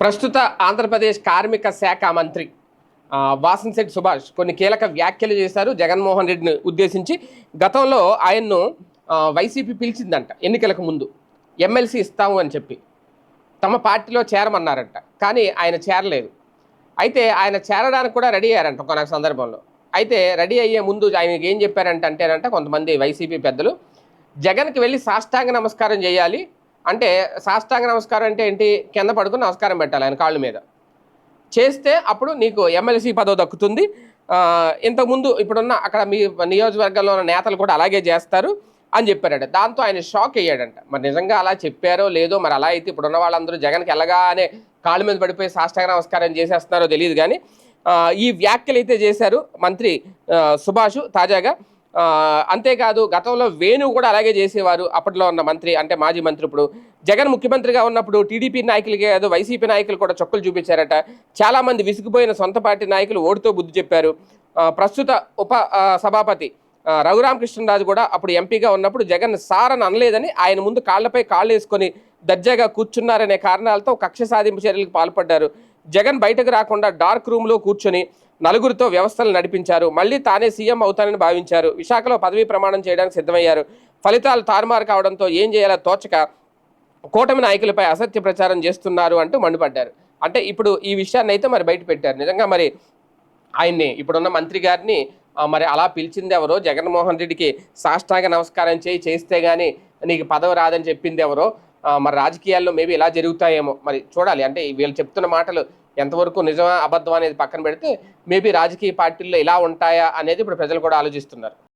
ప్రస్తుత ఆంధ్రప్రదేశ్ కార్మిక శాఖ మంత్రి వాసన్శెట్టి సుభాష్ కొన్ని కీలక వ్యాఖ్యలు చేశారు. జగన్మోహన్ రెడ్డిని ఉద్దేశించి గతంలో ఆయన్ను వైసీపీ పిలిచిందంట ఎన్నికలకు ముందు. ఎమ్మెల్సీ ఇస్తాము అని చెప్పి. తమ పార్టీలో చేరమన్నారంట కానీ ఆయన చేరలేదు. అయితే ఆయన చేరడానికి కూడా రెడీ అయ్యారంట కొన సందర్భంలో. అయితే రెడీ అయ్యే ముందు ఆయనకి ఏం చెప్పారంట అంటేనంట కొంతమంది వైసీపీ పెద్దలు జగన్కి వెళ్ళి సాష్టాంగ నమస్కారం చేయాలి. అంటే సాష్టాంగ నమస్కారం అంటే ఏంటి? కింద పడుకుని నమస్కారం పెట్టాలి ఆయన కాళ్ళ మీద. చేస్తే అప్పుడు నీకు ఎమ్మెల్సీ పదవి దక్కుతుంది. ఇంతకుముందు ఇప్పుడున్న అక్కడ మీ నియోజకవర్గంలో ఉన్న నేతలు కూడా అలాగే చేస్తారు అని చెప్పారట. దాంతో ఆయన షాక్ అయ్యాడంట. మరి నిజంగా అలా చెప్పారో లేదో మరి అలా అయితే ఇప్పుడున్న వాళ్ళందరూ జగన్కి ఎలాగానే కాళ్ళ మీద పడిపోయి సాష్టాంగ నమస్కారం చేసేస్తున్నారో తెలియదు కానీ ఈ వ్యాఖ్యలు అయితే చేశారు మంత్రి సుభాష్ తాజాగా. అంతేకాదు గతంలో వేణు కూడా అలాగే చేసేవారు. అప్పట్లో ఉన్న మంత్రి అంటే మాజీ మంత్రి ఇప్పుడు జగన్ ముఖ్యమంత్రిగా ఉన్నప్పుడు టీడీపీ నాయకులకి కాదు వైసీపీ నాయకులు కూడా చొక్కలు చూపించారట. చాలామంది విసిగిపోయిన సొంత పార్టీ నాయకులు ఓటుతో బుద్ధి చెప్పారు. ప్రస్తుత ఉప సభాపతి రఘురామకృష్ణరాజు కూడా అప్పుడు ఎంపీగా ఉన్నప్పుడు జగన్ సార్ అని అనలేదని ఆయన ముందు కాళ్ళపై కాళ్ళు వేసుకొని దర్జాగా కూర్చున్నారనే కారణాలతో కక్ష సాధింపు చర్యలకు పాల్పడ్డారు. జగన్ బయటకు రాకుండా డార్క్ రూమ్లో కూర్చొని నలుగురితో వ్యవస్థలు నడిపించారు. మళ్ళీ తానే సీఎం అవుతానని భావించారు. విశాఖలో పదవీ ప్రమాణం చేయడానికి సిద్ధమయ్యారు. ఫలితాలు తారుమారు కావడంతో ఏం చేయాలో తోచక కూటమి నాయకులపై అసత్య ప్రచారం చేస్తున్నారు అంటూ మండిపడ్డారు. అంటే ఇప్పుడు ఈ విషయాన్ని అయితే మరి బయట పెట్టారు. నిజంగా మరి ఆయన్ని ఇప్పుడున్న మంత్రి గారిని మరి అలా పిలిచింది ఎవరో? జగన్మోహన్ రెడ్డికి సాష్టాంగ నమస్కారం చేయి చేస్తే గానీ నీకు పదవి రాదని చెప్పింది ఎవరో? మరి రాజకీయాల్లో మేబీ ఇలా జరుగుతాయేమో. మరి చూడాలి. అంటే వీళ్ళు చెప్తున్న మాటలు ఎంతవరకు నిజమా అబద్ధం అనేది పక్కన పెడితే మేబీ రాజకీయ పార్టీల్లో ఇలా ఉంటాయా అనేది ఇప్పుడు ప్రజలు కూడా ఆలోచిస్తున్నారు.